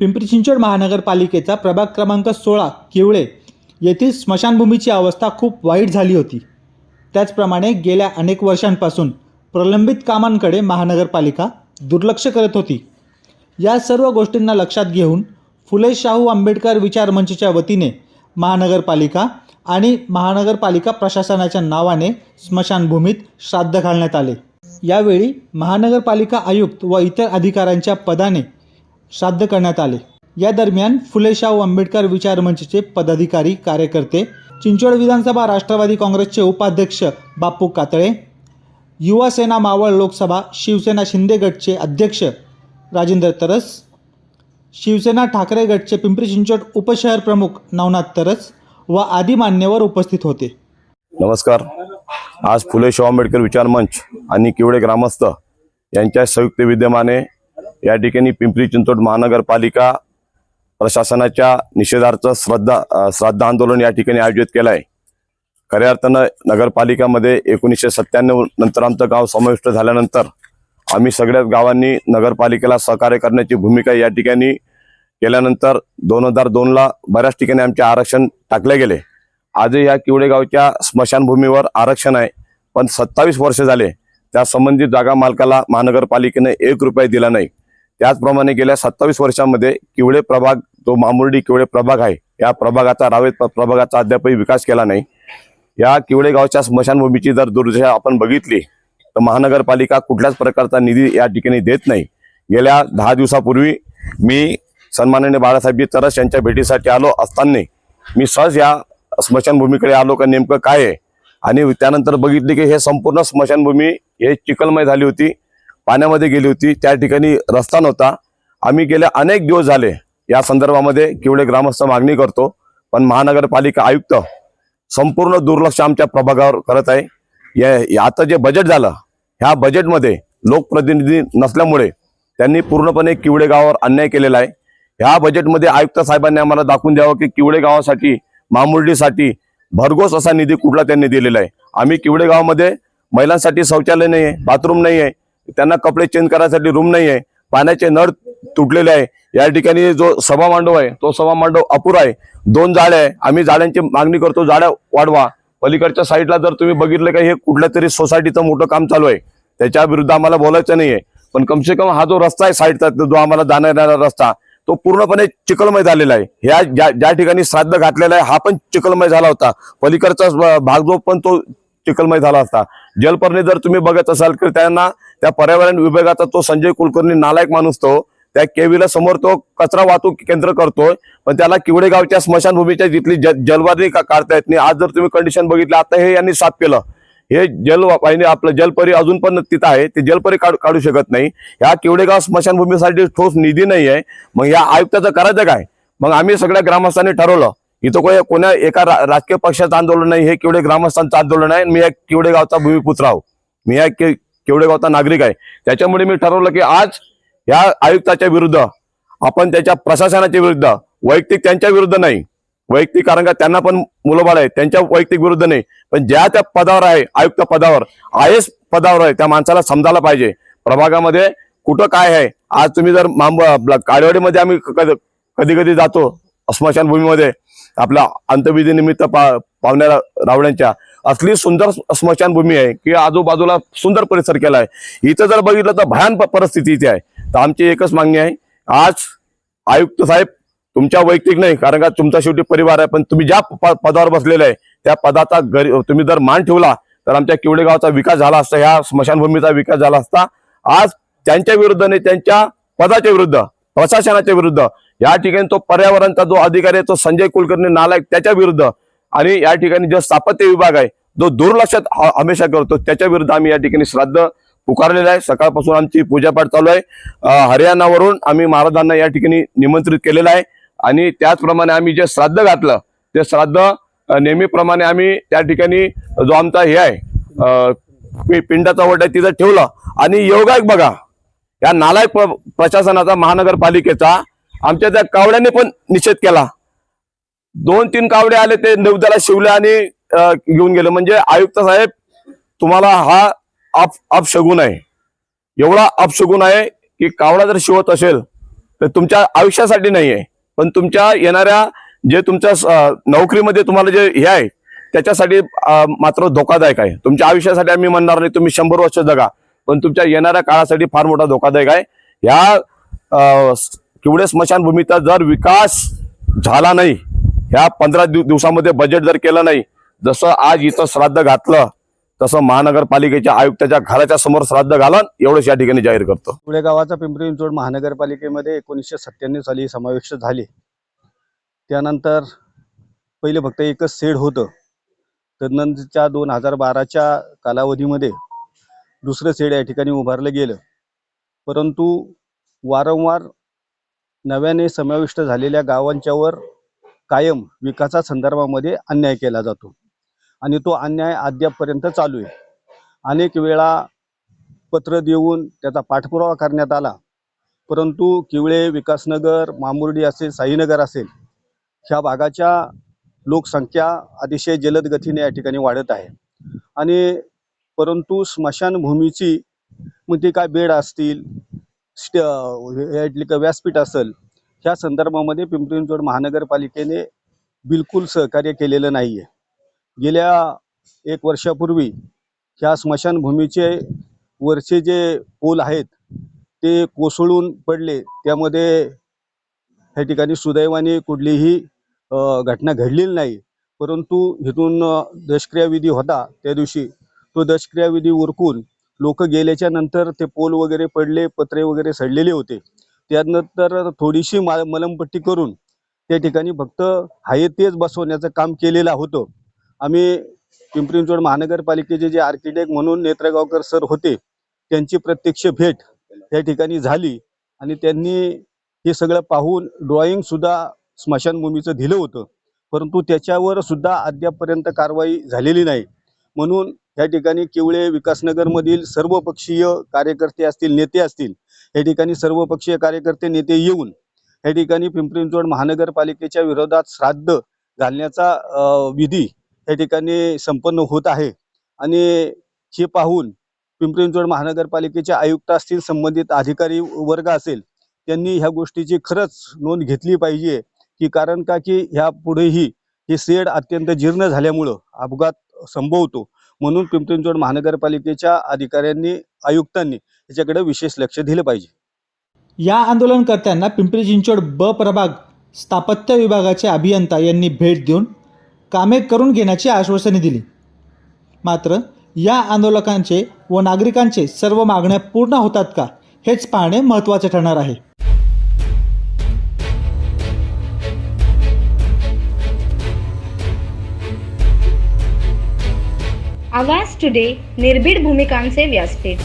पिंपरी चिंचवड महानगरपालिकेचा प्रभाग क्रमांक सोळा किवळे येथील स्मशानभूमीची अवस्था खूप वाईट झाली होती. त्याचप्रमाणे गेल्या अनेक वर्षांपासून प्रलंबित कामांकडे महानगरपालिका दुर्लक्ष करत होती. या सर्व गोष्टींना लक्षात घेऊन फुले शाहू आंबेडकर विचार मंचच्या वतीने महानगरपालिका आणि महानगरपालिका प्रशासनाच्या नावाने स्मशानभूमीत श्राद्ध घालण्यात आले. यावेळी महानगरपालिका आयुक्त व इतर अधिकाऱ्यांच्या पदाने श्राद्ध करण्यात आले. या दरम्यान फुले शाहू आंबेडकर विचार मंचचे पदाधिकारी कार्यकर्ते चिंचवड विधानसभा राष्ट्रवादी काँग्रेसचे उपाध्यक्ष बापू कातळे युवा सेना मावळ लोकसभा शिवसेना शिंदे गटचे अध्यक्ष राजेंद्र तरस शिवसेना ठाकरे गटचे पिंपरी चिंचवड उपशहर प्रमुख नवनाथ तरस व आदी मान्यवर उपस्थित होते. नमस्कार. आज फुले शाहू आंबेडकर विचार मंच आणि किवडे ग्रामस्थ यांच्या संयुक्त विद्यमाने या ठिकाणी पिंपरी चिंचवड महानगरपालिका प्रशासनाच्या निषेधार्थ श्रद्धा श्राद्ध आंदोलन या ठिकाणी आयोजित केलं आहे खऱ्या अर्थानं नगरपालिकामध्ये एकोणीसशे सत्त्याण्णव नंतर आमचं गाव समाविष्ट झाल्यानंतर आम्ही सगळ्याच गावांनी नगरपालिकेला सहकार्य करण्याची भूमिका या ठिकाणी केल्यानंतर दोन हजार दोनला बऱ्याच ठिकाणी आमचे आरक्षण टाकले गेले. आजही या किवडेगावच्या स्मशानभूमीवर आरक्षण आहे. पण सत्तावीस वर्ष झाले. त्या संबंधित जागा मालकाला महानगरपालिकेने एक रुपया दिला नाही. त्याचप्रमाणे गेल्या सत्तावीस वर्षांमध्ये किवळे प्रभाग जो मामुर्डी किवळे प्रभाग आहे या प्रभागाचा रावेत प्रभागाचा अद्यापही विकास केला नाही. या किवळे गावच्या स्मशानभूमीची जर दुर्दशा आपण बघितली तर महानगरपालिका कुठल्याच प्रकारचा निधी या ठिकाणी देत नाही. गेल्या दहा दिवसापूर्वी मी सन्माननीय बाळासाहेबजी तरस यांच्या भेटीसाठी आलो असताना मी सहज या स्मशानभूमीकडे आलो का नेमकं काय आहे? आणि त्यानंतर बघितले की हे संपूर्ण स्मशानभूमी हे चिखलमय झाली होती. पाण्यामध्ये गेली होती त्या ठिकाणी रस्ता नव्हता. आम्ही गेल्या अनेक दिवस झाले या संदर्भामध्ये केवढे ग्रामस्थ मागणी करतो पण महानगरपालिका आयुक्त संपूर्ण दुर्लक्ष आमच्या प्रभागावर करत आहे. या या- आता जे बजेट झालं ह्या बजेटमध्ये लोकप्रतिनिधी नसल्यामुळे त्यांनी पूर्णपणे किवडे गावावर अन्याय केलेला आहे. ह्या बजेटमध्ये आयुक्त साहेबांनी आम्हाला दाखवून द्यावं की किवडे गावासाठी मामुर्डीसाठी भरघोस असा निधी कुठला त्यांनी दिलेला आहे. आम्ही किवडे गावामध्ये महिलांसाठी शौचालय नाही आहे बाथरूम नाही आहे त्यांना कपडे चेंज करायसाठी रूम नाही आहे पाण्याचे नळ तुटलेले आहे. या ठिकाणी जो सभा मांडव आहे तो सभा मांडव अपुरा आहे. दोन जाळे आहे. आम्ही जाळ्यांची मागणी करतो जाळ्या वाढवा. पलीकडच्या साईडला जर तुम्ही बघितलं का हे कुठल्या तरी सोसायटीचं मोठं काम चालू आहे. त्याच्या विरुद्ध आम्हाला बोलायचं नाहीये. पण कमसे कम हा जो रस्ता आहे साईडचा जो आम्हाला जाणारा रस्ता तो पूर्णपणे चिखलमय झालेला आहे. ह्या ज्या ज्या ठिकाणी श्राद्ध घातलेला आहे हा पण चिखलमय झाला होता. पलीकडचा भाग जो पण तो चिखलमय झाला असता जलपर्णी जर तुम्ही बघत असाल तर त्यांना त्या पर्यावरण विभागाचा तो संजय कुलकर्णी नालायक माणूस तो त्या केवीला समोर तो कचरा वाहतूक केंद्र करतोय पण त्याला किवडे गावच्या स्मशानभूमीच्या जिथली ज- जलवाहिनी का काढता येत नाही. आज जर तुम्ही कंडिशन बघितलं आता हे यांनी साफ केलं. हे जल वाहिनी आपलं जलपरी अजून पण तिथं आहे ते जलपरी काढू काढू शकत नाही. ह्या किवडेगाव स्मशानभूमीसाठी ठोस निधी नाही आहे. मग या आयुक्ताचं करायचं काय? मग आम्ही सगळ्या ग्रामस्थांनी ठरवलं इथं कोणी कोण्या एका रा- राजकीय पक्षाचं आंदोलन नाही हे किवडे ग्रामस्थांचं आंदोलन आहे मी या किवडेगावचा भूमिपुत्र आहो. मी या के- गावचा नागरिक आहे. त्याच्यामुळे मी ठरवलं की आज या आयुक्ताच्या विरुद्ध आपण त्याच्या प्रशासनाच्या विरुद्ध वैयक्तिक त्यांच्या विरुद्ध नाही. वैयक्तिक कारण का त्यांना पण मुलंबाळ आहे त्यांच्या वैयक्तिक विरुद्ध नाही. पण ज्या त्या पदावर आहे आयुक्त पदावर आय एस पदावर आहे त्या माणसाला समजायला पाहिजे. प्रभागामध्ये कुठं काय आहे? आज तुम्ही जर मांब काळेवाडीमध्ये आम्ही कधी कधी जातो स्मशानभूमीमध्ये आपला अंतविधी निमित्त पा पाहुण्या रावण्यांच्या असली सुंदर स्मशानभूमी आहे की आजूबाजूला सुंदर परिसर केला आहे. इथं जर बघितलं तर भयान परिस्थिती इथे आहे. तर आमची एकच मागणी आहे आज आयुक्त साहेब तुमच्या वैयक्तिक नाही कारण का तुमचा शेवटी परिवार आहे पण तुम्ही ज्या प- पदावर बसलेले आहे त्या पदाचा गरी तुम्ही जर मान ठेवला तर आमच्या किवडे गावचा विकास झाला असता ह्या स्मशानभूमीचा विकास झाला असता आज त्यांच्या विरुद्ध नाही त्यांच्या पदाच्या विरुद्ध प्रशासनाच्या विरुद्ध या ठिकाणी तो पर्यावरणचा जो अधिकारी आहे तो संजय कुलकर्णी नालायक त्याच्या विरुद्ध आणि या ठिकाणी जो स्थापत्य विभाग आहे जो दुर्लक्षात हमेशा करतो. त्याच्या विरुद्ध आम्ही या ठिकाणी श्राद्ध पुकारलेलं आहे. सकाळपासून आमची पूजापाठ चालू आहे. हरियाणावरून आम्ही महाराजांना या ठिकाणी निमंत्रित केलेलं आहे. आणि त्याचप्रमाणे आम्ही जे श्राद्ध घातलं ते श्राद्ध नेहमीप्रमाणे आम्ही त्या ठिकाणी जो आमचा हे आहे पिंडाचा वट आहे तिथं ठेवलं. आणि योगायक बघा या नालायक प्रशासनाचा महानगरपालिकेचा आमच्या त्या कावड्याने पण निषेध केला. दोन तीन कावडे आले ते नौदला शिवले आणि घेऊन गेले. म्हणजे आयुक्त साहेब तुम्हाला हा अप अपशगुन आहे एवढा अपशगुन आहे की कावडा जर शिवत असेल तर तुमच्या आयुष्यासाठी नाही आहे पण तुमच्या येणाऱ्या जे तुमच्या स- नोकरीमध्ये तुम्हाला जे हे आहे त्याच्यासाठी मात्र धोकादायक आहे. तुमच्या आयुष्यासाठी आम्ही म्हणणार नाही तुम्ही शंभर वर्ष जगा. पण तुमच्या येणाऱ्या काळासाठी फार मोठा धोकादायक आहे. ह्या किवडे स्मशानभूमीचा जर विकास झाला नाही ह्या पंधरा दिवसामध्ये बजेट जर केलं नाही जसं आज इथं श्राद्ध घातलं तसं महानगरपालिकेच्या आयुक्ताच्या घराच्या समोर श्राद्ध घालन एवढंच या ठिकाणी जाहीर करतो. पुढे गावाचा पिंपरी चिंचवड महानगरपालिकेमध्ये एकोणीसशे सत्त्याण्णव साली समावेश झाले. त्यानंतर पहिले फक्त एकच सेड होतं. तदनंतरच्या दोन हजार बाराच्या कालावधीमध्ये दुसरं सेड या ठिकाणी उभारलं गेलं. परंतु वारंवार नव्याने समाविष्ट झालेल्या गावांच्यावर कायम विकासा संदर्भामध्ये अन्याय केला जातो. आणि तो अन्याय अद्यापपर्यंत चालू आहे. अनेक वेळा पत्र देऊन त्याचा पाठपुरावा करण्यात आला. परंतु किवळे विकासनगर मामुर्डी असेल साईनगर असेल ह्या भागाच्या लोकसंख्या अतिशय जलद गतीने या ठिकाणी वाढत आहे. आणि परंतु स्मशानभूमीची मग ते काय बेड असतील स्टे का व्यासपीठ असेल ह्या संदर्भामध्ये पिंपरी चिंचवड महानगरपालिकेने बिलकुल सहकार्य केलेलं नाही आहे गेल्या एक वर्षापूर्वी ह्या स्मशानभूमीचे वरचे जे पोल आहेत ते कोसळून पडले. त्यामध्ये ह्या ठिकाणी सुदैवाने कुठलीही घटना घडलेली नाही. परंतु इथून दशक्रियाविधी होता त्या दिवशी. तो दशक्रियाविधी उरकून लोक गेल्याच्यानंतर ते पोल वगैरे पडले पत्रे वगैरे सडलेले होते. त्यानंतर थोडीशी मा मलमपट्टी करून त्या ठिकाणी फक्त हाय तेच बसवण्याचं काम केलेलं होतं. आम्ही पिंपरी चिंचवड महानगरपालिकेचे जे आर्किटेक्ट म्हणून नेत्रगावकर सर होते त्यांची प्रत्यक्ष भेट त्या ठिकाणी झाली आणि त्यांनी हे सगळं पाहून ड्रॉइंग सुद्धा स्मशानभूमीचं दिलं होतं. परंतु त्याच्यावर सुद्धा अद्यापपर्यंत कारवाई झालेली नाही. म्हणून या ठिकाणी केवळे विकासनगरमधील सर्वपक्षीय कार्यकर्ते असतील नेते असतील या ठिकाणी सर्वपक्षीय कार्यकर्ते नेते येऊन या ठिकाणी पिंपरी चिंचवड महानगरपालिकेच्या विरोधात श्राद्ध घालण्याचा विधी या ठिकाणी संपन्न होत आहे. आणि हे पाहून पिंपरी चिंचवड महानगरपालिकेचे आयुक्त असतील संबंधित अधिकारी वर्ग असेल त्यांनी ह्या गोष्टीची खरंच नोंद घेतली पाहिजे. की कारण का की ह्या पुढेही हे सेड अत्यंत जीर्ण झाल्यामुळं अपघात संभवतो. म्हणून पिंपरी चिंचवड महानगरपालिकेच्या अधिकाऱ्यांनी आयुक्तांनी याच्याकडे विशेष लक्ष दिलं पाहिजे. या आंदोलनकर्त्यांना पिंपरी चिंचवड ब प्रभाग स्थापत्य विभागाचे अभियंता यांनी भेट देऊन कामे करून घेण्याची आश्वासने दिली. मात्र या आंदोलकांचे व नागरिकांचे सर्व मागण्या पूर्ण होतात का हेच पाहणे महत्त्वाचे ठरणार आहे. आवाज टुडे निर्भीड भूमिकांचे व्यासपीठ.